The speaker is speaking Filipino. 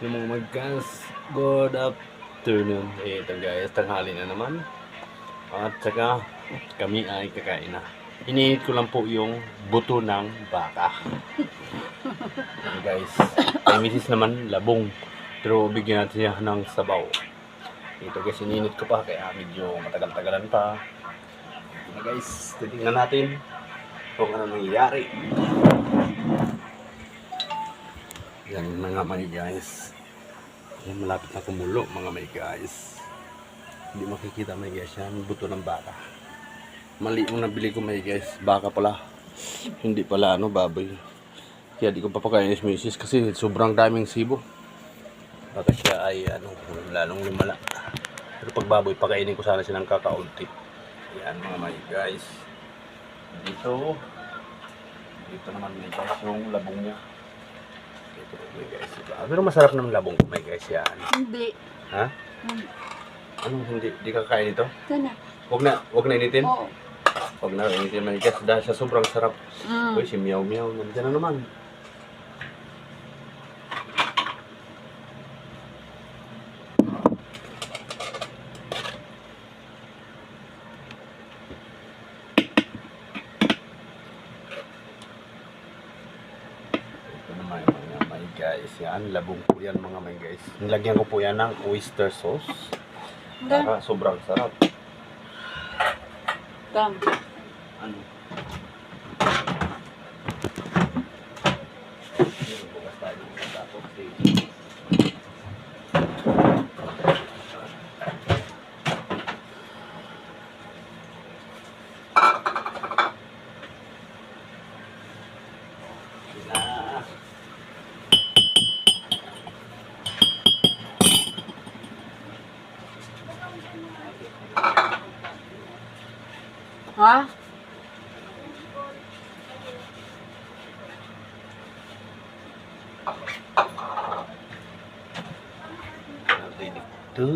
Yung mga magkas, good afternoon. Eh, ito guys, tanghali na naman. At saka, kami ay kakain na. Iniinit ko lang po yung buto ng baka. Guys, kay misis naman, labong. Pero bigyan natin siya ng sabaw. Ito guys, iniinit ko pa, kaya medyo matagal-tagalan pa. Ito guys, titingnan natin kung ano nangyayari. Yan mga may guys. Yan malapit na kumulo mga may guys. Hindi makikita may guys yan. Buto ng baka. Mali yung nabili ko may guys. Baka pala. Hindi pala ano baboy. Kaya di ko papakain si misis kasi sobrang daming sibo. Baka siya ay ano lalong lumala. Pero pag baboy pakainin ko sana siya ng kakaunti. Yan mga may guys. Dito. Dito naman may yung labong niya. Ito may guys. Ah, Pero masarap naman labong ko may guys yan. Hindi. Ha? Hmm. Anong hindi? Di ka kain ito? Ito na. Huwag na, huwag na initin. Oo. Huwag na initin may guys. Dahil sa sobrang sarap. Mm. Uy, si Meow Meow. Nandiyan na naman. Ito naman may guys. Yan, labong po yan mga may guys. Nilagyan ko po yan ng oyster sauce. Dam. Para sobrang sarap. Dam. Ano? Ha? Natin ito.